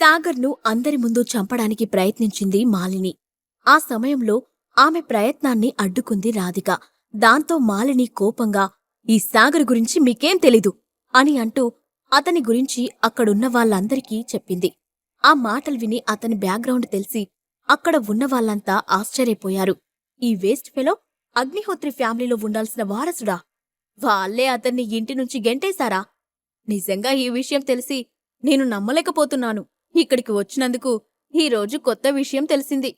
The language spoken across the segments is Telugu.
సాగర్ను అందరి ముందు చంపడానికి ప్రయత్నించింది మాలిని. ఆ సమయంలో ఆమె ప్రయత్నాన్ని అడ్డుకుంది రాధిక. దాంతో మాలిని కోపంగా ఈ సాగర్ గురించి మీకేం తెలీదు అని అంటూ అతని గురించి అక్కడున్న వాళ్ళందరికీ చెప్పింది. ఆ మాటలు విని అతని బ్యాక్గ్రౌండ్ తెలిసి అక్కడ ఉన్న వాళ్ళంతా ఆశ్చర్యపోయారు. ఈ వేస్ట్ ఫెలో అగ్నిహోత్రి ఫ్యామిలీలో ఉండాల్సిన వారసుడా? వాళ్ళే అతన్ని ఇంటి నుంచి గెంటేశారా? నిజంగా ఈ విషయం తెలిసి నేను నమ్మలేకపోతున్నాను. ఇక్కడికి వచ్చినందుకు ఈ రోజు కొత్త విషయం తెలిసింది.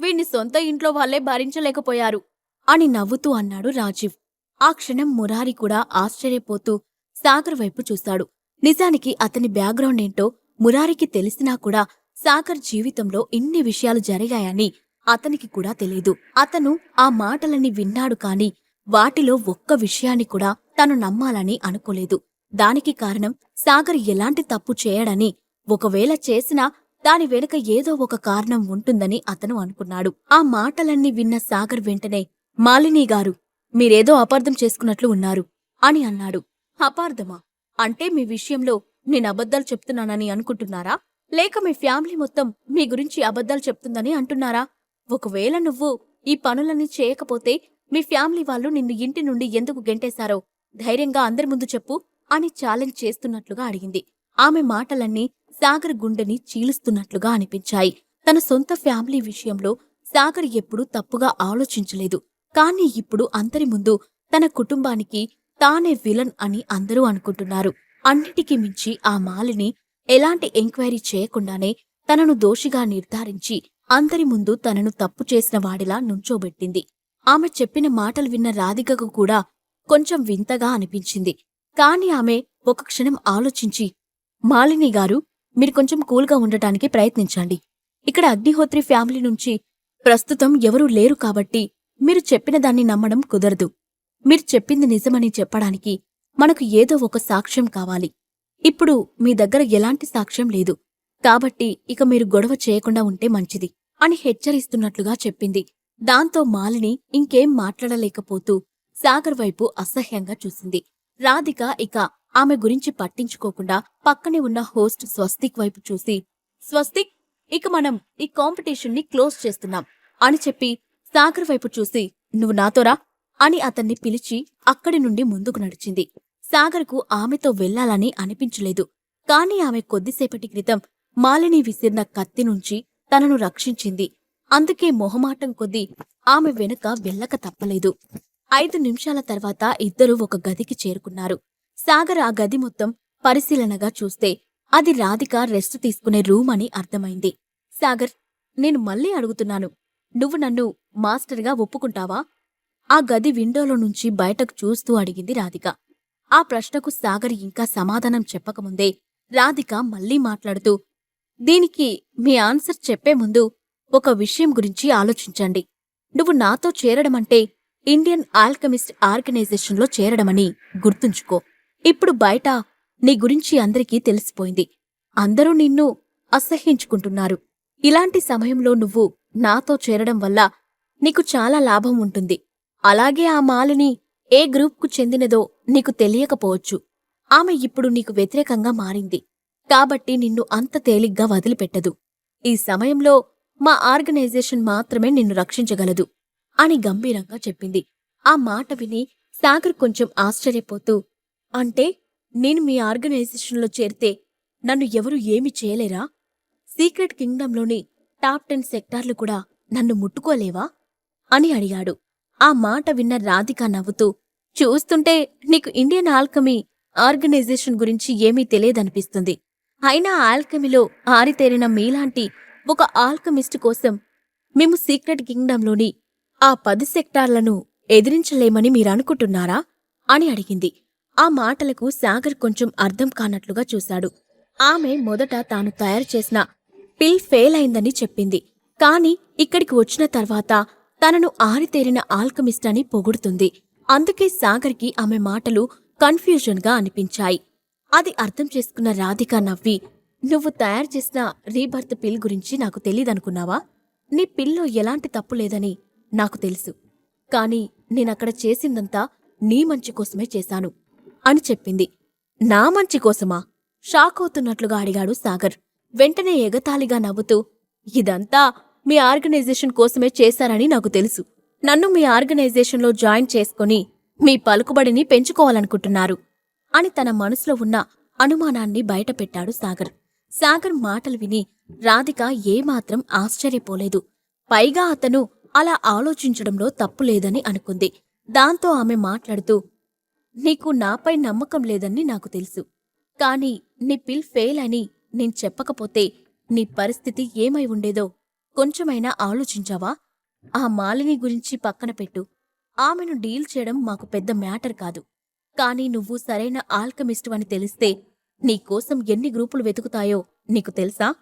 వీణ్ణి సొంత ఇంట్లో వాళ్ళే భరించలేకపోయారు అని నవ్వుతూ అన్నాడు రాజీవ్. ఆ క్షణం మురారి కూడా ఆశ్చర్యపోతూ సాగర్ వైపు చూశాడు నిజానికి అతని బ్యాక్గ్రౌండ్ ఏంటో మురారికి తెలిసినా కూడా సాగర్ జీవితంలో ఇన్ని విషయాలు జరిగాయని అతనికి కూడా తెలీదు. అతను ఆ మాటలని విన్నాడు కాని వాటిలో ఒక్క విషయాన్ని కూడా తను నమ్మాలని అనుకోలేదు. దానికి కారణం సాగర్ ఎలాంటి తప్పు చేయడని ఒకవేళ చేసినా దాని వెనుక ఏదో ఒక కారణం ఉంటుందని అతను అనుకున్నాడు. ఆ మాటలన్నీ విన్న సాగర్ వెంటనే మాలిని గారు మీరేదో అపార్థం చేసుకున్నట్లు ఉన్నారు అని అన్నాడు. అపార్థమా? అంటే మీ విషయంలో నేను అబద్ధాలు చెప్తున్నానని అనుకుంటున్నారా? లేక మీ ఫ్యామిలీ మొత్తం మీ గురించి అబద్ధాలు చెప్తుందని అంటున్నారా? ఒకవేళ నువ్వు ఈ పనులన్నీ చేయకపోతే మీ ఫ్యామిలీ వాళ్ళు నిన్ను ఇంటి నుండి ఎందుకు గెంటేశారో? ధైర్యంగా అందరి ముందు చెప్పు అని ఛాలెంజ్ చేస్తున్నట్లుగా అడిగింది. ఆమె మాటలన్నీ సాగర్ గుండెని చీలుస్తున్నట్లుగా అనిపించాయి. తన సొంత ఫ్యామిలీ విషయంలో సాగర్ ఎప్పుడూ తప్పుగా ఆలోచించలేదు. కానీ ఇప్పుడు అందరి ముందు తన కుటుంబానికి తానే విలన్ అని అందరూ అనుకుంటున్నారు. అన్నిటికీ మించి ఆ మాలిని ఎలాంటి ఎంక్వైరీ చేయకుండానే తనను దోషిగా నిర్ధారించి అందరి ముందు తనను తప్పు చేసిన వాడిలా నుంచోబెట్టింది. ఆమె చెప్పిన మాటలు విన్న రాధికకు కూడా కొంచెం వింతగా అనిపించింది. కాని ఆమె ఒక క్షణం ఆలోచించి మాలిని గారు మీరు కొంచెం కూల్గా ఉండటానికి ప్రయత్నించండి. ఇక్కడ అగ్నిహోత్రి ఫ్యామిలీ నుంచి ప్రస్తుతం ఎవరూ లేరు కాబట్టి మీరు చెప్పిన దాన్ని నమ్మడం కుదరదు. మీరు చెప్పింది నిజమని చెప్పడానికి మనకు ఏదో ఒక సాక్ష్యం కావాలి. ఇప్పుడు మీ దగ్గర ఎలాంటి సాక్ష్యం లేదు. కాబట్టి ఇక మీరు గొడవ చేయకుండా ఉంటే మంచిది అని హెచ్చరిస్తున్నట్లుగా చెప్పింది. దాంతో మాలిని ఇంకేం మాట్లాడలేకపోతూ సాగర్ వైపు అసహ్యంగా చూసింది. రాధిక ఇక ఆమె గురించి పట్టించుకోకుండా పక్కనే ఉన్న హోస్ట్ స్వస్తిక్ వైపు చూసి స్వస్తిక్ ఇక మనం ఈ కాంపిటీషన్ని క్లోజ్ చేస్తున్నాం అని చెప్పి సాగర్ వైపు చూసి నువ్వు నాతోరా అని అతన్ని పిలిచి అక్కడి నుండి ముందుకు నడిచింది. సాగర్కు ఆమెతో వెళ్ళాలని అనిపించలేదు. కాని ఆమె కొద్దిసేపటి క్రితం మాలిని విసిరిన కత్తి నుంచి తనను రక్షించింది. అందుకే మొహమాటం కొద్దీ ఆమె వెనుక వెళ్ళక తప్పలేదు. ఐదు నిమిషాల తర్వాత ఇద్దరూ ఒక గదికి చేరుకున్నారు. సాగర్ ఆ గది మొత్తం పరిశీలనగా చూస్తే అది రాధిక రెస్ట్ తీసుకునే రూమ్ అని అర్థమైంది. సాగర్ నేను మళ్ళీ అడుగుతున్నాను. నువ్వు నన్ను మాస్టర్గా ఒప్పుకుంటావా? ఆ గది విండోలో నుంచి బయటకు చూస్తూ అడిగింది రాధిక. ఆ ప్రశ్నకు సాగర్ ఇంకా సమాధానం చెప్పకముందే రాధిక మళ్ళీ మాట్లాడుతూ దీనికి మీ ఆన్సర్ చెప్పే ముందు ఒక విషయం గురించి ఆలోచించండి. నువ్వు నాతో చేరడమంటే ఇండియన్ ఆల్కమిస్ట్ ఆర్గనైజేషన్లో చేరడమని గుర్తుంచుకో. ఇప్పుడు బయట నీ గురించి అందరికీ తెలిసిపోయింది. అందరూ నిన్ను అసహ్యించుకుంటున్నారు. ఇలాంటి సమయంలో నువ్వు నాతో చేరడం వల్ల నీకు చాలా లాభం ఉంటుంది. అలాగే ఆ మాలిని ఏ గ్రూప్కు చెందినదో నీకు తెలియకపోవచ్చు. ఆమె ఇప్పుడు నీకు వ్యతిరేకంగా మారింది. కాబట్టి నిన్ను అంత తేలిగ్గా వదిలిపెట్టదు. ఈ సమయంలో మా ఆర్గనైజేషన్ మాత్రమే నిన్ను రక్షించగలదు. అని గంభీరంగా చెప్పింది. ఆ మాట విని సాగర్ కొంచెం ఆశ్చర్యపోతూ అంటే నేను మీ ఆర్గనైజేషన్లో చేరితే నన్ను ఎవరు ఏమి చేయలేరా? సీక్రెట్ కింగ్డంలోని టాప్ టెన్ సెక్టార్లు కూడా నన్ను ముట్టుకోలేవా? అని అడిగాడు. ఆ మాట విన్న రాధిక నవ్వుతూ చూస్తుంటే నీకు ఇండియన్ ఆల్కమీ ఆర్గనైజేషన్ గురించి ఏమీ తెలియదనిపిస్తుంది. అయినా ఆల్కమీలో ఆరితేరిన మీలాంటి ఒక ఆల్కమిస్ట్ కోసం మేము సీక్రెట్ కింగ్డంలోని ఆ పది సెక్టార్లను ఎదిరించలేమని మీరనుకుంటున్నారా? అని అడిగింది. ఆ మాటలకు సాగర్ కొంచెం అర్థం కానట్లుగా చూశాడు. ఆమె మొదట తాను తయారు చేసిన పిల్ ఫెయిల్ అయిందని చెప్పింది. కాని ఇక్కడికి వచ్చిన తర్వాత తనను ఆరితేరిన ఆల్కమిస్ట్ అని పొగుడుతుంది. అందుకే సాగర్కి ఆమె మాటలు కన్ఫ్యూజన్గా అనిపించాయి. అది అర్థం చేసుకున్న రాధిక నవ్వి నువ్వు తయారు చేసిన రీబర్త్ పిల్ గురించి నాకు తెలీదనుకున్నావా? నీ పిల్లో ఎలాంటి తప్పు లేదని నాకు తెలుసు. కాని నేనక్కడ చేసిందంతా నీ మంచి కోసమే చేశాను. అని చెప్పింది. నా మంచి కోసమా? షాక్ అవుతున్నట్లుగా అడిగాడు సాగర్. వెంటనే ఎగతాళిగా నవ్వుతూ ఇదంతా మీ ఆర్గనైజేషన్ కోసమే చేశారని నాకు తెలుసు. నన్ను మీ ఆర్గనైజేషన్లో జాయిన్ చేసుకుని మీ పలుకుబడిని పెంచుకోవాలనుకుంటున్నారు అని తన మనసులో ఉన్న అనుమానాన్ని బయటపెట్టాడు సాగర్. సాగర్ మాటలు విని రాధిక ఏమాత్రం ఆశ్చర్యపోలేదు. పైగా అతను అలా ఆలోచించడంలో తప్పులేదని అనుకుంది. దాంతో ఆమె మాట్లాడుతూ నీకు నాపై నమ్మకం లేదని నాకు తెలుసు. కాని నీ పిల్ ఫెయిల్ అని నేను చెప్పకపోతే నీ పరిస్థితి ఏమై ఉండేదో కొంచెమైనా ఆలోచించావా? ఆ మాలిని గురించి పక్కన పెట్టు. ఆమెను డీల్ చేయడం మాకు పెద్ద మ్యాటర్ కాదు. కానీ నువ్వు సరైన ఆల్కమిస్టు అని తెలిస్తే నీకోసం ఎన్ని గ్రూపులు వెతుకుతాయో నీకు తెలుసా?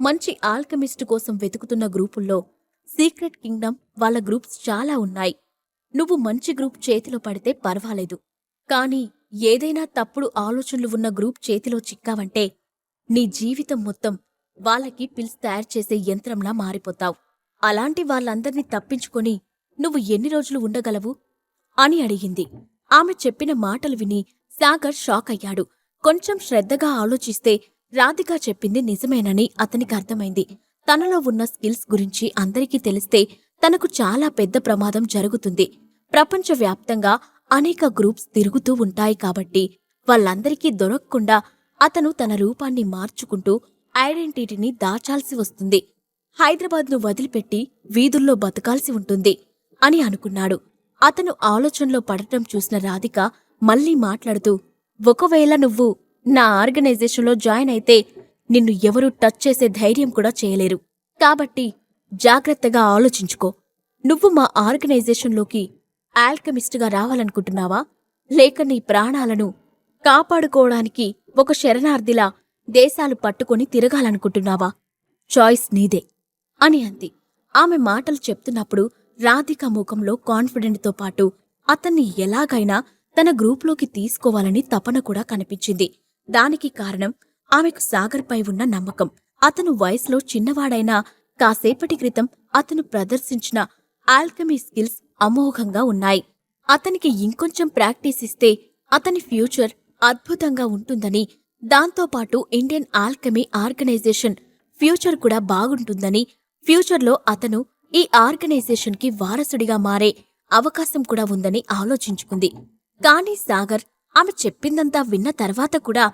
మంచి ఆల్కమిస్టు కోసం వెతుకుతున్న గ్రూపుల్లో సీక్రెట్ కింగ్డమ్ వాళ్ళ గ్రూప్స్ చాలా ఉన్నాయి. నువ్వు మంచి గ్రూప్ చేతిలో పడితే పర్వాలేదు. కానీ ఏదైనా తప్పుడు ఆలోచనలు ఉన్న గ్రూప్ చేతిలో చిక్కావంటే నీ జీవితం మొత్తం వాళ్ళకి పిల్స్ తయారు చేసే యంత్రంలా మారిపోతావు. అలాంటి వాళ్ళందర్నీ తప్పించుకొని నువ్వు ఎన్ని రోజులు ఉండగలవు? అని అడిగింది. ఆమె చెప్పిన మాటలు విని సాగర్ షాక్ అయ్యాడు. కొంచెం శ్రద్ధగా ఆలోచిస్తే రాధిక చెప్పింది నిజమేనని అతనికి అర్థమైంది. తనలో ఉన్న స్కిల్స్ గురించి అందరికీ తెలిస్తే తనకు చాలా పెద్ద ప్రమాదం జరుగుతుంది. ప్రపంచవ్యాప్తంగా అనేక గ్రూప్స్ తిరుగుతూ ఉంటాయి కాబట్టి వాళ్ళందరికీ దొరకకుండా అతను తన రూపాన్ని మార్చుకుంటూ ఐడెంటిటీని దాచాల్సి వస్తుంది. హైదరాబాద్ను వదిలిపెట్టి వీధుల్లో బతకాల్సి ఉంటుంది అని అనుకున్నాడు. అతను ఆలోచనలో పడటం చూసిన రాధిక మళ్ళీ మాట్లాడుతూ ఒకవేళ నువ్వు నా ఆర్గనైజేషన్లో జాయిన్ అయితే నిన్ను ఎవరూ టచ్ చేసే ధైర్యం కూడా చేయలేరు. కాబట్టి జాగ్రత్తగా ఆలోచించుకో. నువ్వు మా ఆర్గనైజేషన్లోకి ఆల్కమిస్టుగా రావాలనుకుంటున్నావా? లేక నీ ప్రాణాలను కాపాడుకోవడానికి ఒక శరణార్థిలా దేశాలు పట్టుకొని తిరగాలనుకుంటున్నావా? చాయిస్ నీదే అని అంది. ఆమె మాటలు చెప్తున్నప్పుడు రాధిక ముఖంలో కాన్ఫిడెంట్తో పాటు అతన్ని ఎలాగైనా తన గ్రూప్లోకి తీసుకోవాలని తపన కూడా కనిపించింది. దానికి కారణం ఆమెకు సాగర్పై ఉన్న నమ్మకం. అతను వయసులో చిన్నవాడైనా కాసేపటి క్రితం అతను ప్రదర్శించిన ఆల్కమీ స్కిల్స్ అమోఘంగా ఉన్నాయి. అతనికి ఇంకొంచెం ప్రాక్టీస్ ఇస్తే అతని ఫ్యూచర్ అద్భుతంగా ఉంటుందని దాంతోపాటు ఇండియన్ ఆల్కమీ ఆర్గనైజేషన్ ఫ్యూచర్ కూడా బాగుంటుందని ఫ్యూచర్లో అతను ఈ ఆర్గనైజేషన్కి వారసుడిగా మారే అవకాశం కూడా ఉందని ఆలోచించుకుంది. కానీ సాగర్ ఆమె చెప్పిందంతా విన్న తర్వాత కూడా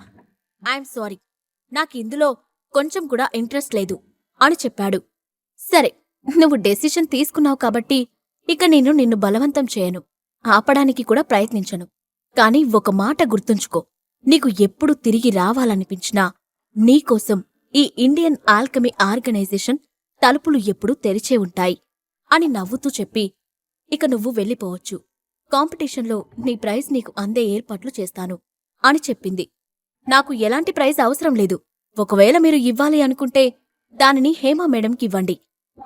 ఐఎమ్ సారీ నాకిందులో కొంచెం కూడా ఇంట్రెస్ట్ లేదు అని చెప్పాడు. సరే నువ్వు డెసిషన్ తీసుకున్నావు కాబట్టి ఇక నేను నిన్ను బలవంతం చేయను ఆపడానికి కూడా ప్రయత్నించను. కాని ఒక మాట గుర్తుంచుకో నీకు ఎప్పుడు తిరిగి రావాలనిపించినా నీకోసం ఈ ఇండియన్ ఆల్కమీ ఆర్గనైజేషన్ తలుపులు ఎప్పుడూ తెరిచే ఉంటాయి అని నవ్వుతూ చెప్పి ఇక నువ్వు వెళ్ళిపోవచ్చు. కాంపిటీషన్లో నీ ప్రైజ్ నీకు అందే ఏర్పాట్లు చేస్తాను అని చెప్పింది. నాకు ఎలాంటి ప్రైజ్ అవసరం లేదు. ఒకవేళ మీరు ఇవ్వాలి అనుకుంటే దానిని హేమా మేడంకివ్వండి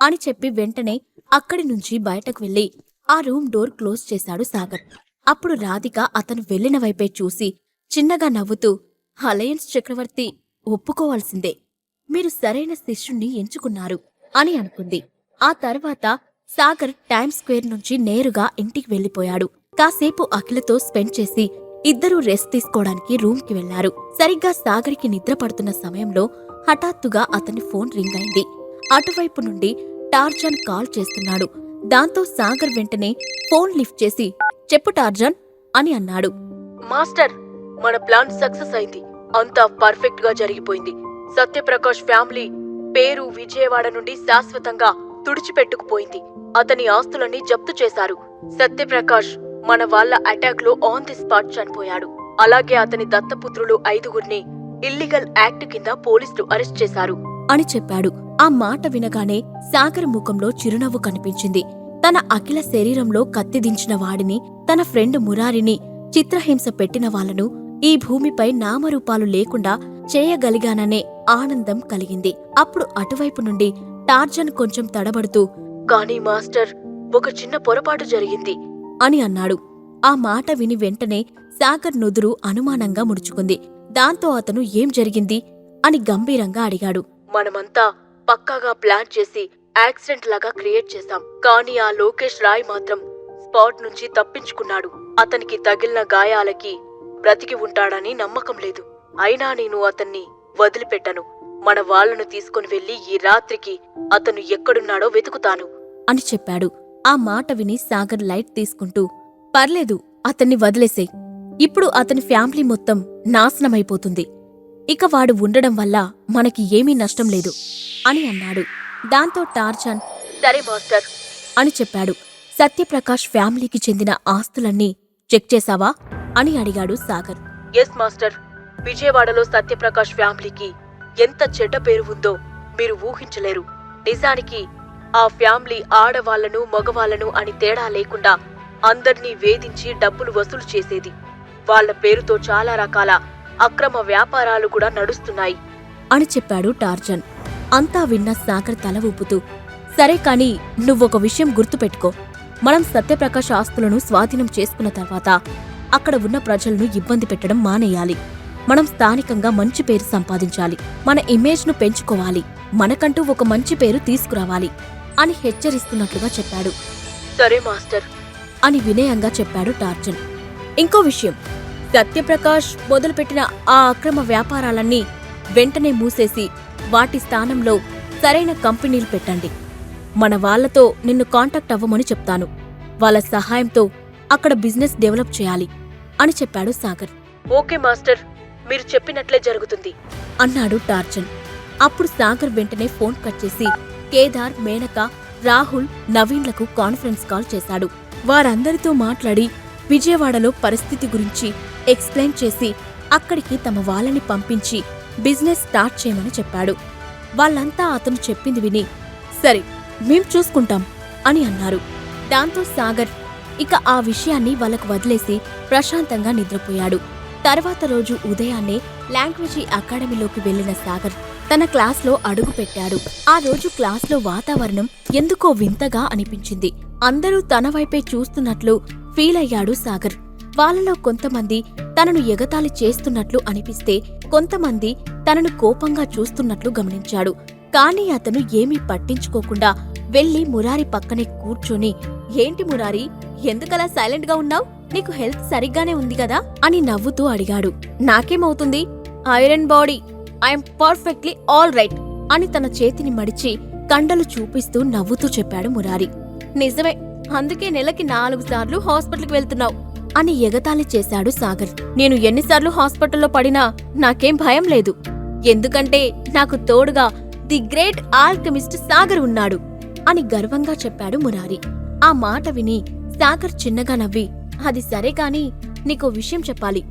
అని చెప్పి వెంటనే అక్కడి నుంచి బయటకు వెళ్ళి ఆ రూమ్ డోర్ క్లోజ్ చేశాడు సాగర్. అప్పుడు రాధిక అతను వెళ్ళిన వైపే చూసి చిన్నగా నవ్వుతూ అలయన్స్ చక్రవర్తి ఒప్పుకోవాల్సిందే. మీరు సరైన శిష్యుణ్ణి ఎంచుకున్నారు అని అనుకుంది. ఆ తర్వాత సాగర్ టైమ్ స్క్వేర్ నుంచి నేరుగా ఇంటికి వెళ్ళిపోయాడు కాసేపు అఖిలతో స్పెండ్ చేసి ఇద్దరూ రెస్ట్ తీసుకోవడానికి రూమ్కి వెళ్ళారు సరిగ్గా సాగర్కి నిద్ర పడుతున్న సమయంలో హఠాత్తుగా అతని ఫోన్ రింగ్ అయింది. అటువైపు నుండి టార్జాన్ కాల్ చేస్తున్నాడు. దాంతో సాగర్ వెంటనే ఫోన్ లిఫ్ట్ చేసి చెప్పు టార్జాన్ అని అన్నాడు. మాస్టర్ మన ప్లాన్ సక్సెస్ అయింది. అంతా పర్ఫెక్ట్గా జరిగిపోయింది. సత్యప్రకాష్ ఫ్యామిలీ పేరు విజయవాడ నుండి శాశ్వతంగా తుడిచిపెట్టుకుపోయింది. అతని ఆస్తులన్నీ జప్తు చేశారు. సత్యప్రకాష్ మన వాళ్ళ అటాక్లో ఆన్ ది స్పాట్ చనిపోయాడు. అలాగే అతని దత్తపుత్రులు ఐదుగురిని ఇల్లీగల్ యాక్ట్ కింద పోలీసులు అరెస్ట్ చేశారు. అని చెప్పాడు. ఆ మాట వినగానే సాగర్ ముఖంలో చిరునవ్వు కనిపించింది. తన అఖిల శరీరంలో కత్తిదించిన వాడిని తన ఫ్రెండ్ మురారిని చిత్రహింస పెట్టిన వాళ్ళను ఈ భూమిపై నామరూపాలు లేకుండా చేయగలిగాననే ఆనందం కలిగింది. అప్పుడు అటువైపు నుండి టార్జన్ కొంచెం తడబడుతూ కానీ మాస్టర్ ఒక చిన్న పొరపాటు జరిగింది అని అన్నాడు. ఆ మాట విని వెంటనే సాగర్ నుదురు అనుమానంగా ముడుచుకుంది. దాంతో అతను ఏం జరిగింది? అని గంభీరంగా అడిగాడు. మనమంతా పక్కాగా ప్లాన్ చేసి యాక్సిడెంట్ లాగా క్రియేట్ చేశాం. కానీ ఆ లోకేష్ రాయ్ మాత్రం స్పాట్ నుంచి తప్పించుకున్నాడు. అతనికి తగిలిన గాయాలకి బ్రతికి ఉంటాడని నమ్మకం లేదు. అయినా నేను అతన్ని వదిలిపెట్టను. మన వాళ్ళను తీసుకుని వెళ్ళి ఈ రాత్రికి అతను ఎక్కడున్నాడో వెతుకుతాను. అని చెప్పాడు. ఆ మాట విని సాగర్ లైట్ తీసుకుంటూ పర్లేదు అతన్ని వదిలేసేయ్. ఇప్పుడు అతని ఫ్యామిలీ మొత్తం నాశనమైపోతుంది. ఇక వాడు ఉండడం వల్ల మనకి ఏమీ నష్టం లేదు అని అన్నాడు. దాంతో టార్చన్ సరే మాస్టర్ అని చెప్పాడు. సత్యప్రకాష్ ఫ్యామిలీకి చెందిన ఆస్తులన్నీ చెక్ చేశావా? అని అడిగాడు సాగర్. Yes master. విజయవాడలో సత్యప్రకాష్ ఫ్యామిలీకి ఎంత చెడ్డ పేరు ఉందో మీరు ఊహించలేరు. నిజానికి ఆ ఫ్యామిలీ ఆడవాళ్ళను మగవాళ్ళను అని తేడా లేకుండా అందర్నీ వేధించి డబ్బులు వసూలు చేసేది. వాళ్ళ పేరుతో చాలా రకాల అక్రమ వ్యాపారాలు కూడా నడుస్తున్నాయి. అని చెప్పాడు టార్జన్. అంతా విన్న సాగర్ తల ఊపుతూ సరే కాని నువ్వొక విషయం గుర్తుపెట్టుకో. మనం సత్యప్రకాష్ ఆస్తులను స్వాధీనం చేసుకున్న తర్వాత అక్కడ ఉన్న ప్రజలను ఇబ్బంది పెట్టడం మానేయాలి. మనం స్థానికంగా మంచి పేరు సంపాదించాలి. మన ఇమేజ్ను పెంచుకోవాలి. మనకంటూ ఒక మంచి పేరు తీసుకురావాలి అని హెచ్చరిస్తున్నట్లుగా చెప్పాడు. సరే మాస్టర్. అని వినయంగా చెప్పాడు టార్జన్. ఇంకో విషయం సత్యప్రకాష్ మొదలుపెట్టిన ఆ అక్రమ వ్యాపారాలన్నీ వెంటనే మూసేసి వాటి స్థానంలో సరైన కంపెనీలు పెట్టండి. మన వాళ్ళతో నిన్ను కాంటాక్ట్ అవ్వమని చెప్తాను. వాళ్ళ సహాయంతో అక్కడ బిజినెస్ డెవలప్ చేయాలి అని చెప్పాడు సాగర్. ఓకే మాస్టర్ మీరు చెప్పినట్లే జరుగుతుంది. అన్నాడు టార్జన్ అప్పుడు సాగర్ వెంటనే ఫోన్ కట్ చేసి కేదార్ మేనక రాహుల్ నవీన్లకు కాన్ఫరెన్స్ కాల్ చేశాడు. వారందరితో మాట్లాడి విజయవాడలో పరిస్థితి గురించి ఎక్స్ప్లెయిన్ చేసి అక్కడికి తమ వాళ్ళని పంపించి బిజినెస్ స్టార్ట్ చేయమని చెప్పాడు. వాళ్ళంతా అతను చెప్పింది విని సరే మేం చూసుకుంటాం అని అన్నారు. దాంతో సాగర్ ఇక ఆ విషయాన్ని వాళ్ళకు వదిలేసి ప్రశాంతంగా నిద్రపోయాడు. తర్వాత రోజు ఉదయాన్నే లాంగ్వేజీ అకాడమీలోకి వెళ్ళిన సాగర్ తన క్లాస్లో అడుగు పెట్టాడు. ఆ రోజు క్లాస్లో వాతావరణం ఎందుకో వింతగా అనిపించింది. అందరూ తన వైపే చూస్తున్నట్లు ఫీల్ అయ్యాడు సాగర్. వాళ్ళలో కొంతమంది తనను ఎగతాళి చేస్తున్నట్లు అనిపిస్తే కొంతమంది తనను కోపంగా చూస్తున్నట్లు గమనించాడు. కానీ అతను ఏమీ పట్టించుకోకుండా వెళ్ళి మురారి పక్కనే కూర్చొని ఏంటి మురారి ఎందుకలా సైలెంట్గా ఉన్నావు? నీకు హెల్త్ సరిగ్గానే ఉంది కదా? అని నవ్వుతూ అడిగాడు. నాకేమవుతుంది? Iron body I'm perfectly all right అని తన చేతిని మడిచి కండలు చూపిస్తూ నవ్వుతూ చెప్పాడు మురారి. నిజమే అందుకే నెలకి నాలుగు సార్లు హాస్పిటల్కి వెళ్తున్నావు. అని ఎగతాళి చేశాడు సాగర్. నేను ఎన్నిసార్లు హాస్పిటల్లో పడినా నాకేం భయం లేదు. ఎందుకంటే నాకు తోడుగా ది గ్రేట్ ఆల్కెమిస్ట్ సాగర్ ఉన్నాడు అని గర్వంగా చెప్పాడు మురారి. ఆ మాట విని సాగర్ చిన్నగా నవ్వి అది సరే కాని నీకో విషయం చెప్పాలి.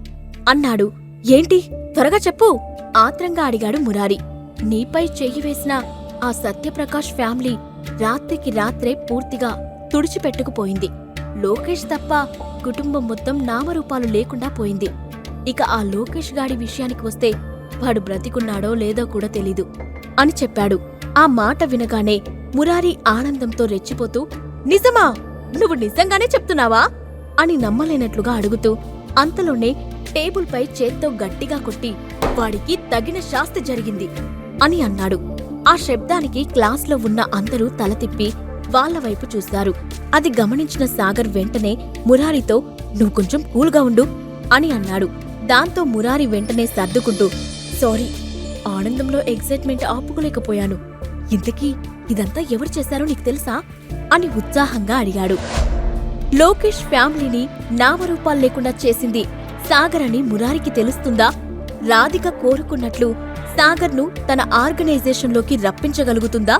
అన్నాడు. ఏంటి? త్వరగా చెప్పు. ఆత్రంగా అడిగాడు మురారి. నీపై చెయ్యి వేసిన ఆ సత్యప్రకాష్ ఫ్యామిలీ రాత్రికి రాత్రే పూర్తిగా తుడిచిపెట్టుకుపోయింది. లోకేష్ తప్ప కుటుంబం మొత్తం నామరూపాలు లేకుండా పోయింది. ఇక ఆ లోకేష్ గాడి విషయానికి వస్తే వాడు బ్రతికున్నాడో లేదో కూడా తెలీదు అని చెప్పాడు. ఆ మాట వినగానే మురారి ఆనందంతో రెచ్చిపోతూ నిజమా? నువ్వు నిజంగానే చెప్తున్నావా? అని నమ్మలేనట్లుగా అడుగుతూ అంతలోనే టేబుల్పై చేత్తో గట్టిగా కొట్టి వాడికి తగిన శాస్తి జరిగింది అని అన్నాడు. ఆ శబ్దానికి క్లాస్లో ఉన్న అందరూ తల తిప్పి వాళ్ళ వైపు చూశారు అది గమనించిన సాగర్ వెంటనే మురారితో నువ్వు కొంచెం కూల్గా ఉండు అని అన్నాడు. దాంతో మురారి వెంటనే సర్దుకుంటూ సారీ ఆనందంలో ఎగ్జైట్మెంట్ ఆపుకోలేకపోయాను. ఇంతకీ ఇదంతా ఎవరు చేశారో నీకు తెలుసా? అని ఉత్సాహంగా అడిగాడు. లోకేష్ ఫ్యామిలీని నామరూపాలు లేకుండా చేసింది సాగర్ అని మురారికి తెలుస్తుందా? రాధిక కోరుకున్నట్లు సాగర్ను తన ఆర్గనైజేషన్లోకి రప్పించగలుగుతుందా?